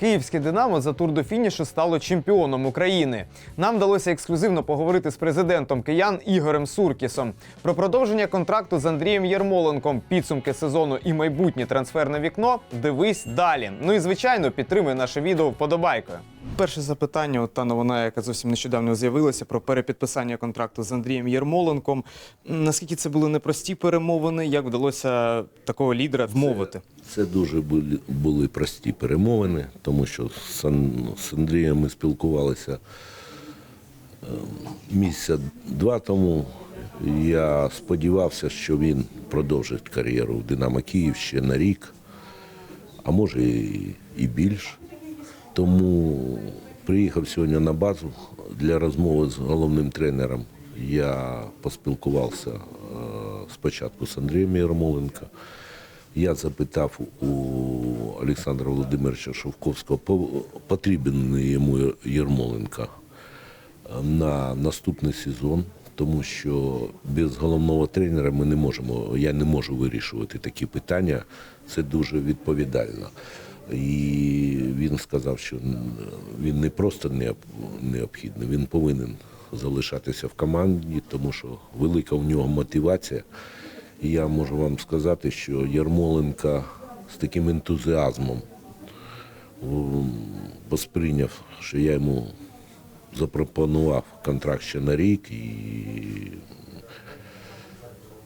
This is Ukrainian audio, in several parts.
Київське Динамо за тур до фінішу стало чемпіоном України. Нам вдалося ексклюзивно поговорити з президентом киян Ігорем Суркісом про продовження контракту з Андрієм Єрмоленком, підсумки сезону і майбутнє трансферне вікно. Дивись далі. Ну і звичайно, підтримуй наше відео вподобайкою. Перше запитання, от та новина, яка зовсім нещодавно з'явилася про перепідписання контракту з Андрієм Єрмоленком. М, Наскільки це були непрості перемовини? Як вдалося такого лідера вмовити? Це дуже були, були прості перемовини, тому що з, з Андрієм ми спілкувалися е, місяця два тому. Я сподівався, що він продовжить кар'єру в Динамо Київ ще на рік, а може і, і більше. Тому приїхав сьогодні на базу для розмови з головним тренером. Я поспілкувався е, спочатку з Андрієм Ярмоленко. Я запитав у Олександра Володимировича Шовковського, потрібен йому Єрмоленко на наступний сезон, тому що без головного тренера ми не можемо, я не можу вирішувати такі питання. Це дуже відповідально. І він сказав, що він не просто необхідний, він повинен залишатися в команді, тому що велика в нього мотивація. І я можу вам сказати, що Ярмоленко з таким ентузіазмом посприйняв, що я йому запропонував контракт ще на рік. І...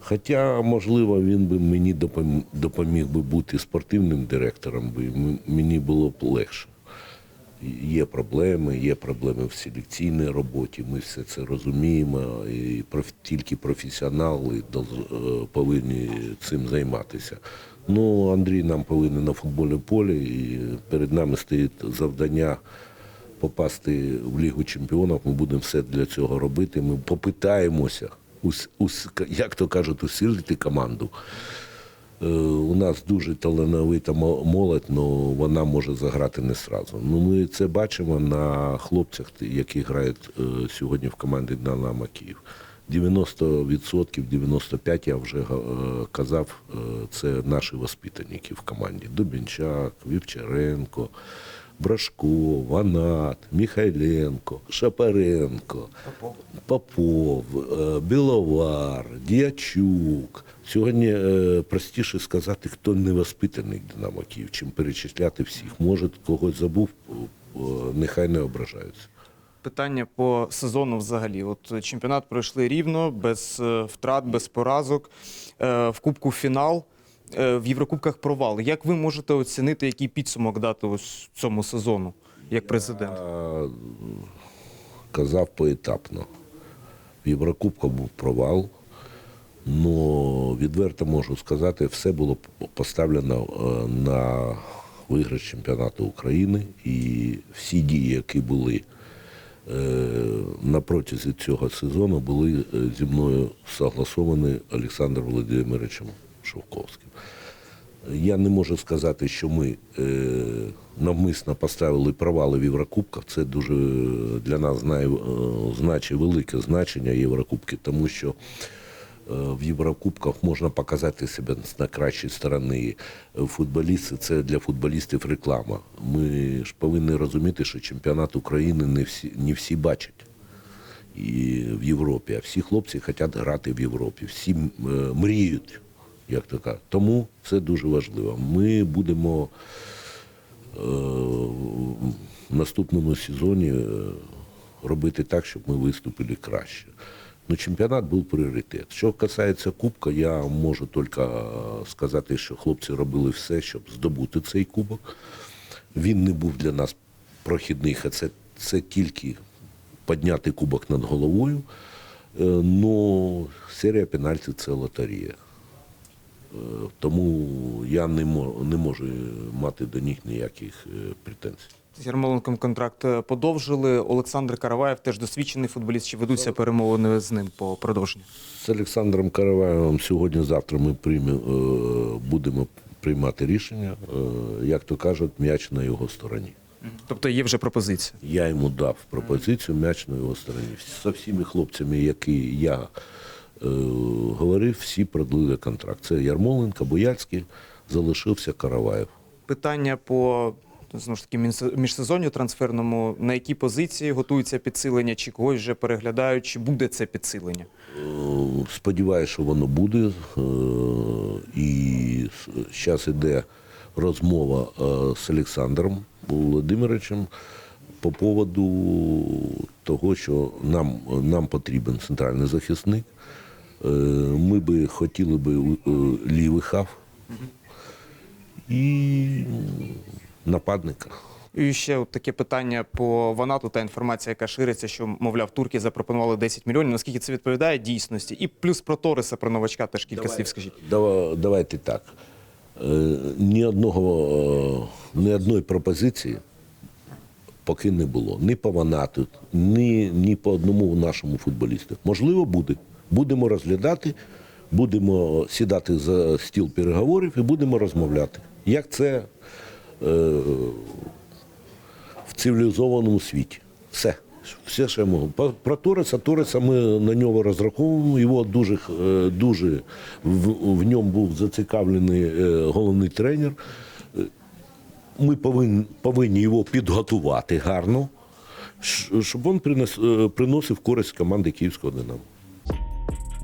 Хоча, можливо, він би мені допоміг би бути спортивним директором, м- мені було б легше. Є проблеми, є проблеми в селекційній роботі. Ми все це розуміємо, і тільки професіонали е, повинні цим займатися. Ну, Андрій нам повинен на футбольне полі, і перед нами стоїть завдання попасти в Лігу чемпіонів. Ми будемо все для цього робити. Ми попитаємося, як то кажуть, усилити команду. Е, У нас дуже талановита молодь, але вона може заграти не сразу. Ну, ми це бачимо на хлопцях, які грають е, сьогодні в команді Динамо Київ. 90%, 95% я вже е, казав, це наші воспитанники в команді. Дубінчак, Вівчаренко, Брашко, Ванат, Михайленко, Шапаренко, Попов, е, Біловар, Діячук. Сьогодні е, простіше сказати, хто не воспитаний Динамо Київ, чим перечисляти всіх. Може, когось забув, е, нехай не ображаються. Питання по сезону взагалі. От чемпіонат пройшли рівно, без втрат, без поразок. В Кубку фінал, в Єврокубках провал. Як ви можете оцінити, який підсумок дати ось цьому сезону як президент? Я казав поетапно. В Єврокубках був провал. Ну, відверто можу сказати, все було поставлено е, на виграш чемпіонату України. І всі дії, які були е, на протязі цього сезону, були е, зі мною согласовані Олександром Володимировичем Шовковським. Я не можу сказати, що ми е, навмисно поставили провали в Єврокубках. Це дуже для нас знає, е, значить велике значення Єврокубки, тому що е, в Єврокубках можна показати себе з найкращої сторони. Футболісти це для футболістів реклама. Ми ж повинні розуміти, що чемпіонат України не всі, не всі бачать і в Європі. А всі хлопці хочуть грати в Європі. Всі е, мріють, як кажуть. Тому це дуже важливо. Ми будемо е, в наступному сезоні е, робити так, щоб ми виступили краще. Ну, чемпіонат був пріоритет. Що касається Кубка, я можу тільки е, сказати, що хлопці робили все, щоб здобути цей кубок. Він не був для нас прохідний, а це, це тільки підняти кубок над головою. Ну, серія пенальтів це лотерія. Е, Тому я не, не можу мати до них ніяких е, претензій. З Ярмоленком контракт е, подовжили. Олександр Караваєв теж досвідчений футболіст. Чи ведуться перемовини з ним по продовженню? З Олександром Караваєвим сьогодні-завтра ми прийме, е, будемо приймати рішення. Е, Як то кажуть, м'яч на його стороні. Тобто є вже пропозиція. Я йому дав пропозицію м'яч на його стороні. З всіми хлопцями, які я е, говорив, всі продлили контракт. Це Ярмоленко, Бояцький, залишився Караваєв. Питання по знову ж таки між- міжсезонню трансферному. На які позиції готується підсилення, чи когось вже переглядають, чи буде це підсилення? Е, Сподіваюся, що воно буде. Е, І зараз іде розмова е, з Олександром Володимировичем по поводу того, що нам, нам потрібен центральний захисник. Е, Ми би хотіли би е, лівий хав і нападника. І ще от таке питання по Ванату та інформація, яка шириться, що, мовляв, турки запропонували 10 мільйонів. Наскільки це відповідає дійсності? І плюс про Ториса, про новачка теж кілька слів скажіть. Дава- Давайте так. Е, Ні одного, ні одної пропозиції поки не було. Ні по Ванату, ні, ні по одному нашому футболісту. Можливо, буде. Будемо розглядати, будемо сідати за стіл переговорів і будемо розмовляти. Як це е, в цивілізованому світі. Все. Все, що я можу. Про Тореса, Тореса ми на нього розраховуємо. Його дуже, е, дуже в, в ньому був зацікавлений е, головний тренер. Ми повинні, повинні його підготувати гарно, щоб він е, приносив користь команди Київського Динамо.